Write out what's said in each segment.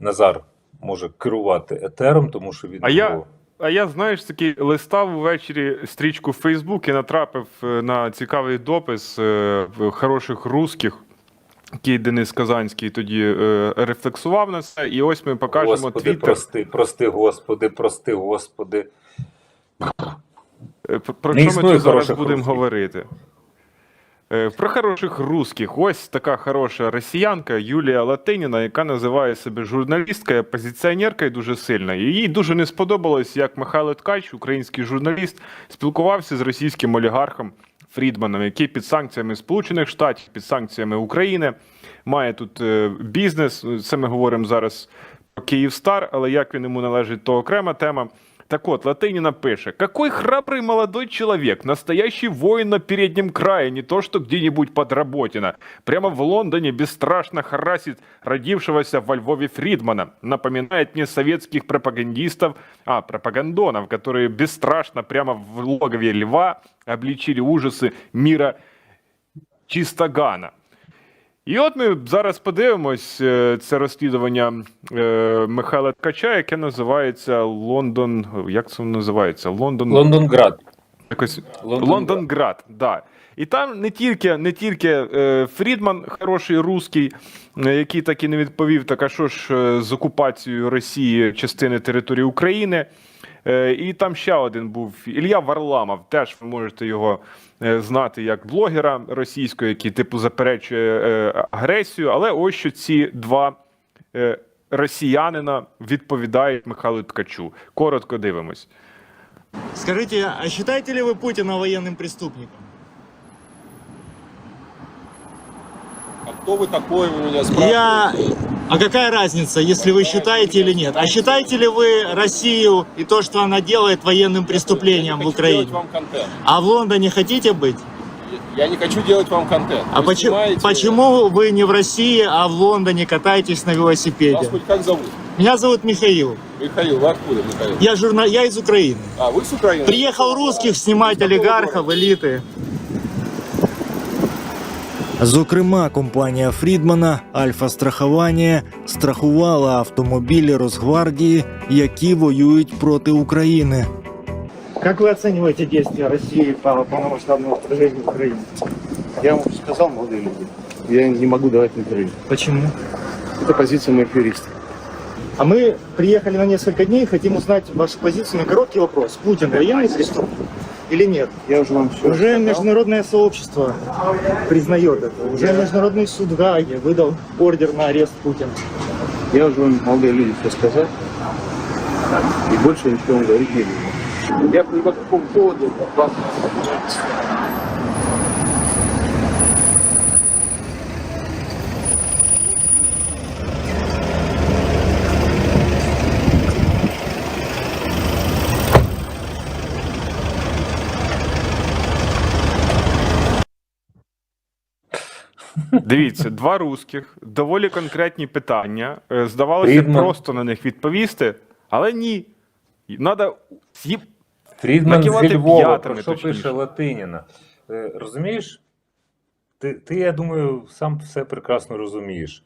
Назар може керувати етером, тому що він А я- А я, знаєш, такий листав ввечері стрічку в Фейсбук і натрапив е, на цікавий допис е, хороших русських, який Денис Казанський тоді е, рефлексував на це. І ось ми покажемо Господи, твіттер. прости, прости, Господи, прости, Господи. Е, Про про що ми тут зараз будемо говорити? Е, Про хороших русських. Ось така хороша росіянка Юлія Латиніна, яка називає себе журналісткою, опозиціонеркою дуже сильно. Їй дуже не сподобалось, як Михайло Ткач, український журналіст, спілкувався з російським олігархом Фрідманом, який під санкціями Сполучених Штатів, під санкціями України має тут е, бізнес. Це ми говоримо зараз про Київстар, але як він йому належить, то окрема тема. Так вот, Латынина пише, какой храбрый молодой человек, настоящий воин на переднем крае, не то что где-нибудь под Работино. Прямо в Лондоне бесстрашно харасит родившегося во Львове Фридмана. Напоминает мне советских пропагандистов, а, пропагандонов, которые бесстрашно прямо в логове льва обличили ужасы мира Чистогана. І от ми зараз подивимось е, це розслідування е, Михайла Ткача, яке називається Лондон. Як це називається? Лондон. Лондонград. Якось Лондонград. Да. І там не тільки, не тільки е, Фрідман, хороший русський, який так і не відповів, так а що ж з окупацією Росії частини території України. І там ще один був Ілля Варламов. Теж ви можете його знати як блогера російського, який типу заперечує е, агресію. Але ось що ці два е, росіянина відповідають Михайлу Ткачу. Коротко дивимось. Скажите, а считаете ли вы Путина военным преступником? А кто вы такой, вы меня спрашиваете? Я... А какая разница, если вы считаете или нет? А считаете ли вы Россию и то, что она делает военным преступлением в Украине? А в Лондоне хотите быть? Я не хочу делать вам контент. А почему, почему вы не в России, а в Лондоне катаетесь на Вас велосипеде? хоть как зовут? Меня зовут Михаил. Михаил, вы откуда, Михаил? Я, журна... я из Украины. А, вы с Украины? Приехал русских снимать Из олигархов, элиты. Зокрема, компанія Фрідмана Альфа Страхування страхувала автомобілі Росгвардії, які воюють проти України. Как вы оцениваете действия России по полномасштабному вторжению в Украину? Я вам сказал, молодые люди, я не могу давать интервью. Почему? Это позиция моих юристов. А мы приехали на несколько дней, хотим узнать вашу позицию на короткий вопрос. Путин военный преступник или нет? Я уже вам все Уже международное сообщество признает это. Уже Международный суд в Гааге выдал ордер на арест Путина. Я уже вам, молодые люди, все сказал. И больше ничего вам говорить не буду. Я по какому поводу вас Дивіться, два русських, доволі конкретні питання. Е, Здавалося, Фрідман. просто на них відповісти, але ні. Надо з'їб- Фрідман зі Львова, про що точніше. пише Латиніна. Е, Розумієш? Ти, ти, я думаю, сам все прекрасно розумієш.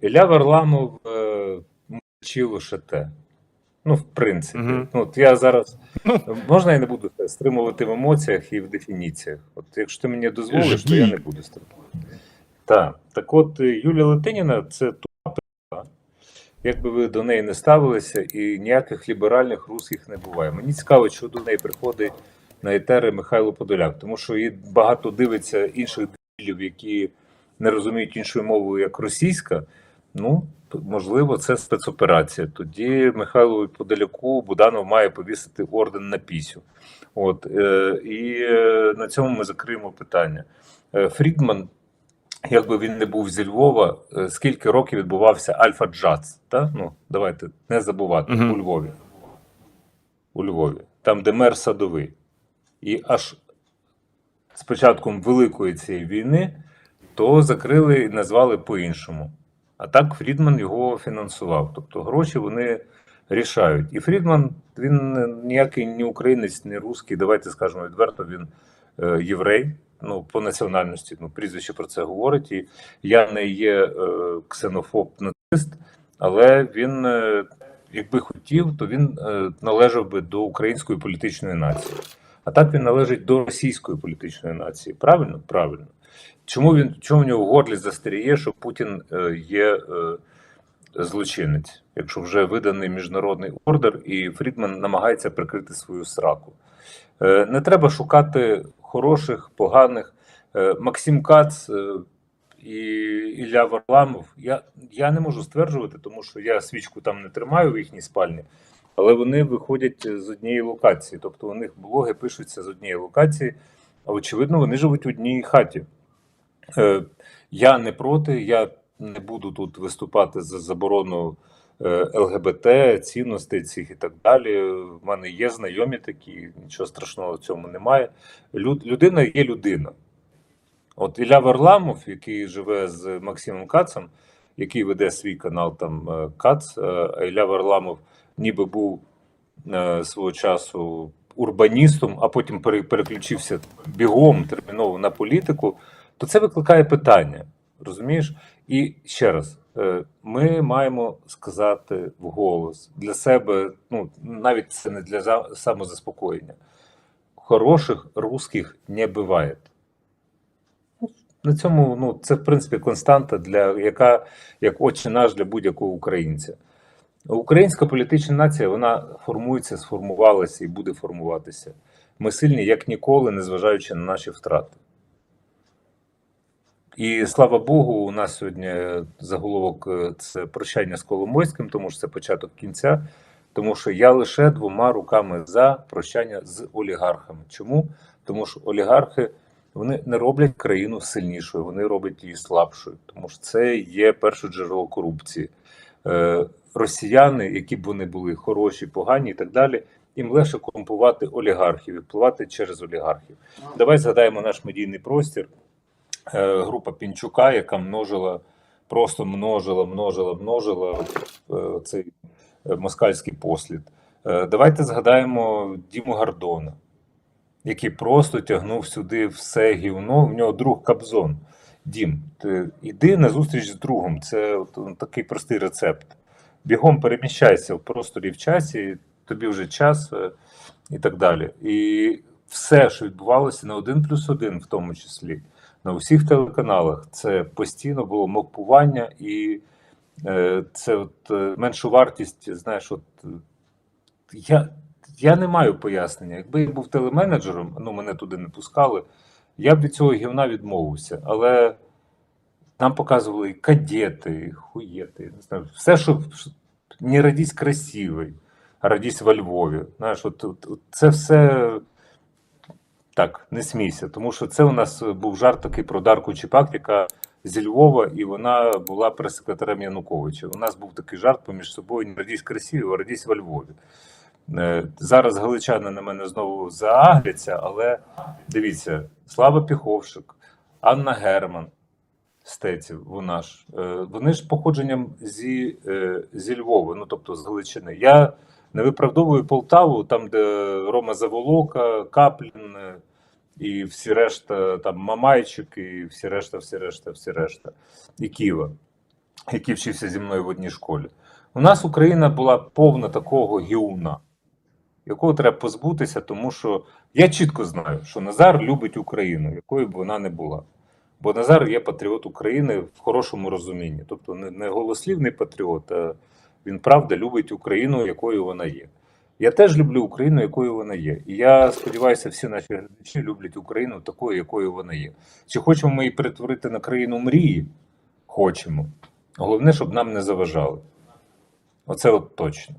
Ілля Варламов е, мовчив лише те. Ну, в принципі. Мгм. Ну, от я зараз. Можна я не буду стримувати в емоціях і в дефініціях. От якщо ти мені дозволиш, то я не буду стримувати. Так. Так от, е, Юлія Латиніна це тупа. Як би ви до неї не ставилися, і ніяких ліберальних русських не буває. Мені цікаво, що до неї приходить на етери Михайло Подоляк, тому що її багато дивиться інших дебілів, які не розуміють іншою мовою, як російська. Ну, можливо, це спецоперація. Тоді Михайлу Подоляку Буданов має повісити орден на пісю. От, е, і е, на цьому ми закриємо питання. Е, Фрідман, якби він не був зі Львова, е, скільки років відбувався Альфа Джаз? Та? Ну, давайте не забувати Мгм. у Львові. У Львові, там, де мер садовий. І аж з початком Великої цієї війни то закрили і назвали по-іншому. А так Фрідман його фінансував. Тобто гроші вони рішають. І Фрідман він ніякий ні українець, ні русський. Давайте скажемо відверто, він е, єврей. Ну, по національності, ну, прізвище про це говорить. І я не є е, ксенофоб нацист, Але він, е, якби хотів, то він е, належав би до української політичної нації. А так він належить до російської політичної нації. Правильно? Правильно. Чому він чому в нього в горлі застеріє, що Путін е, є е, злочинець, якщо вже виданий міжнародний ордер, і Фрідман намагається прикрити свою сраку? Е, Не треба шукати хороших, поганих. Е, Максим Кац е, і Ілля Варламов. Я, я не можу стверджувати, тому що я свічку там не тримаю в їхній спальні, але вони виходять з однієї локації. Тобто у них блоги пишуться з однієї локації, а очевидно, вони живуть в одній хаті. Е, Я не проти, я не буду тут виступати за заборону ЛГБТ, цінностей цих і так далі. В мене є знайомі такі, нічого страшного в цьому немає. Люд, людина є людина. От Ілля Варламов, який живе з Максимом Кацем, який веде свій канал там е, Кац, е, Ілля Варламов ніби був е, свого часу урбаністом, а потім переключився бігом терміново на політику, то це викликає питання. Розумієш? І ще раз, е, ми маємо сказати вголос для себе, ну навіть це не для самозаспокоєння. Хороших русських не буває. На цьому ну це в принципі константа, для яка як отче наш для будь-якого українця. Українська політична нація вона формується, сформувалася і буде формуватися. Ми сильні як ніколи, незважаючи на наші втрати. І слава Богу, у нас сьогодні заголовок е, це прощання з Коломойським, тому що це початок кінця. Тому що я лише двома руками за прощання з олігархами. Чому? Тому що олігархи вони не роблять країну сильнішою, вони роблять її слабшою, тому що це є перше джерело корупції. Е, росіяни, які б вони були хороші, погані і так далі, їм легше корумпувати олігархів і впливати через олігархів. Давай згадаємо наш медійний простір. Е, група Пінчука, яка множила, просто множила, множила, множила е, цей е, москальський послід. Давайте згадаємо Діму Гордона, який просто тягнув сюди все гівно. В нього друг Кобзон. Дім, ти іди на зустріч з другом. Це от, ну, такий простий рецепт. Бігом переміщайся в просторі в часі, тобі вже час і так далі. І все, що відбувалося на один плюс один, в тому числі, на усіх телеканалах, це постійно було мовпування і е, це от е, меншу вартість, знаєш, от я, я не маю пояснення. Якби я був телеменеджером, ну мене туди не пускали, я б від цього гівна відмовився. Але нам показували і кадети, і хуєти, не знаю, все, що не радісь красивий, а радісь во Львові. Знаєш, от, от, от це все так, не смійся, тому що це у нас був жарт такий про Дарку Чіпак, яка зі Львова, і вона була прес-секретарем Януковича. У нас був такий жарт поміж собою: не радісь красивий, а радісь во Львові. Е, Зараз галичани на мене знову заагляться, але дивіться, Слава Піховшик, Анна Герман, Стеців, вона ж, е, вони ж походженням зі, е, зі Львова, ну тобто з Галичини. Я не виправдовую Полтаву, там, де Рома Заволока, Каплін е, і всі решта, там Мамайчик, і всі решта, всі решта, всі решта, і Києва, який вчився зі мною в одній школі. У нас Україна була повна такого гіуна, якого треба позбутися, тому що я чітко знаю, що Назар любить Україну, якою б вона не була. Бо Назар є патріот України в хорошому розумінні. Тобто не голослівний патріот, а він правда любить Україну, якою вона є. Я теж люблю Україну, якою вона є. І я сподіваюся, всі наші глядачі люблять Україну такою, якою вона є. Чи хочемо ми її перетворити на країну мрії? Хочемо. Головне, щоб нам не заважали. Оце от точно.